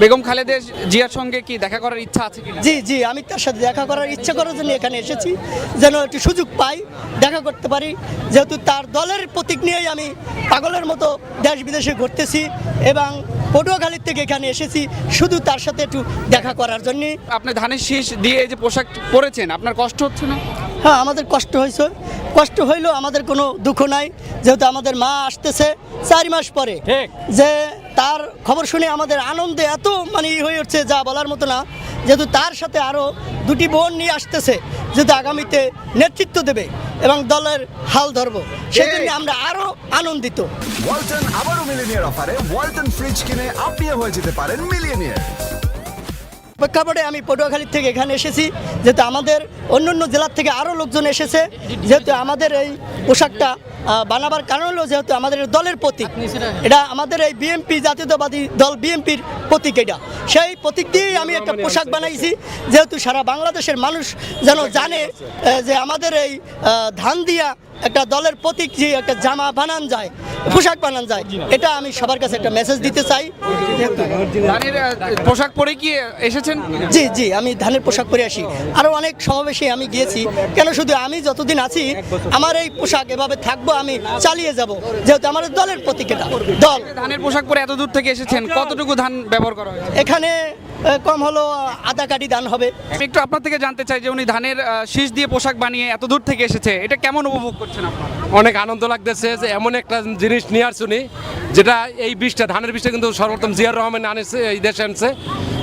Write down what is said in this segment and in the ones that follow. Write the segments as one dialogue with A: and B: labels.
A: বেগম খালেদের জিয়ার সঙ্গে কি দেখা করার ইচ্ছা আছে কি
B: জি জি আমি তার সাথে দেখা করার ইচ্ছা করার জন্য এখানে এসেছি যেন একটু সুযোগ পাই দেখা করতে পারি। যেহেতু তার দলের প্রতীক নিয়েই আমি পাগলের মতো দেশ বিদেশে ঘুরতেছি এবং পটুয়াখালীর থেকে এখানে এসেছি শুধু তার সাথে একটু দেখা করার জন্যে।
A: আপনি ধানের শীষ দিয়ে এই যে পোশাক পরেছেন আপনার কষ্ট হচ্ছে না?
B: হ্যাঁ আমাদের কষ্ট হয়েছে। কষ্ট হইলেও আমাদের কোনো দুঃখ নাই। যেহেতু আমাদের মা আসতেছে চার মাস পরে
C: ঠিক।
B: যে তার খবর শুনে আমাদের আনন্দে এত মানে ই হয়ে উঠছে যা বলার মতো না যেহেতু তার সাথে আরও দুটি বোন নিয়ে আসতেছে যেহেতু আগামীতে নেতৃত্ব দেবে এবং দলের হাল ধরবো। সেজন্য আমরা আরও আনন্দিত।
D: ওয়ালটন আবারও মিলিনিয়ার অফারে ওয়ালটন ফ্রিজ কিনে আপনিও হয়ে যেতে পারেন মিলিয়নিয়ার।
B: প্রেক্ষাপটে আমি পটুয়াখালীর থেকে এখানে এসেছি যেহেতু আমাদের অন্য অন্য জেলার থেকে আরও লোকজন এসেছে যেহেতু আমাদের এই পোশাকটা বানাবার কারণ হলো যেহেতু আমাদের দলের প্রতীক। এটা আমাদের এই বিএনপি জাতীয়তাবাদী দল বিএনপির প্রতীক এটা। সেই প্রতীক দিয়েই আমি একটা পোশাক বানাইছি। যেহেতু সারা বাংলাদেশের মানুষ যেন জানে যে আমাদের এই ধান দিয়া একটা দলের প্রতীক যে একটা জামা বানান যায় পোশাক বানান যায় এটা আমি সবার কাছে একটা মেসেজ দিতে চাই।
A: পোশাক পরে কি এসেছেন?
B: জি জি আমি ধানের পোশাক পরে আসি। আরও অনেক সমাবেশে আমি গিয়েছি। কেন শুধু আমি যতদিন আছি আমার এই পোশাক এভাবে থাকব আমি চালিয়ে যাব। যেহেতু আমাদের দলের প্রতীক এটা দল।
A: ধানের পোশাক পরে এত দূর থেকে এসেছেন কতটুকু ধান ব্যবহার করা হয়েছে?
B: এখানে কম হলো আধা কাটি ধান হবে।
A: একটু আপনার থেকে জানতে চাই যে উনি ধানের শীষ দিয়ে পোশাক বানিয়ে এত দূর থেকে এসেছে এটা কেমন উপভোগ
C: অনেক আনন্দ লাগতেছে যে এমন একটা জিনিস নিয়ে আসুনি যেটা এই বীজটা ধানের বীজটা কিন্তু সর্বোত্তম জিয়ার রহমান আনেছে এই দেশে আনছে।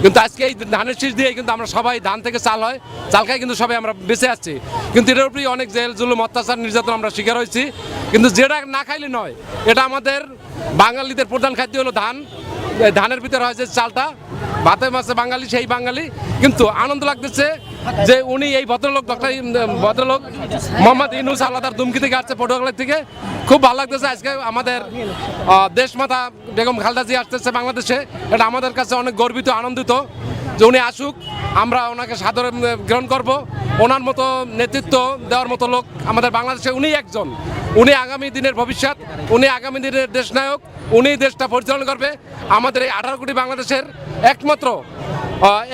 C: কিন্তু আজকে এই ধানের শীষ দিয়ে কিন্তু আমরা সবাই ধান থেকে চাল হয়, চাল খাই কিন্তু সবাই আমরা বেঁচে আসছি কিন্তু এটার উপরেই অনেক জেল, জুলুম, অত্যাচার, নির্যাতন আমরা শিকার হয়েছি। কিন্তু যেটা না খাইলে নয়, এটা আমাদের বাঙালিদের প্রধান খাদ্য হলো ধান। ধানের ভিতরে হয় যে চালটা, ভাতে মাছে বাঙালি, সেই বাঙালি। কিন্তু আনন্দ লাগতেছে যে উনি এই ভদ্রলোক ডক্টর ভদ্রলোক, মোহাম্মদ ইনুস আল্লাদার দুমকি থেকে আসছে পটুয়াখালী থেকে। খুব ভালো লাগতেছে আজকে আমাদের দেশমাতা বেগম খালদা জি আসতেছে বাংলাদেশে। এটা আমাদের কাছে অনেক গর্বিত, আনন্দিত যে উনি আসুক। আমরা ওনাকে সাদরে গ্রহণ করব। ওনার মতো নেতৃত্ব দেওয়ার মতো লোক আমাদের বাংলাদেশে উনি একজন। উনি আগামী দিনের ভবিষ্যৎ, উনি আগামী দিনের দেশনায়ক, উনি দেশটা পরিচালনা করবে। আমাদের এই আঠারো কোটি বাংলাদেশের একমাত্র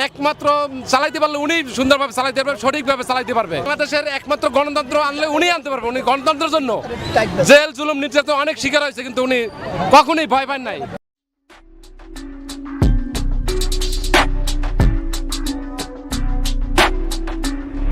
C: একমাত্র চালাইতে পারলে উনি সুন্দরভাবে চালাইতে পারবে সঠিকভাবে চালাইতে পারবে। বাংলাদেশের একমাত্র গণতন্ত্র আনলে উনি আনতে পারবে উনি গণতন্ত্রের জন্য। জেল জুলুম নির্যাতন অনেক শিকার হয়েছে কিন্তু উনি কখনোই ভয় পান নাই।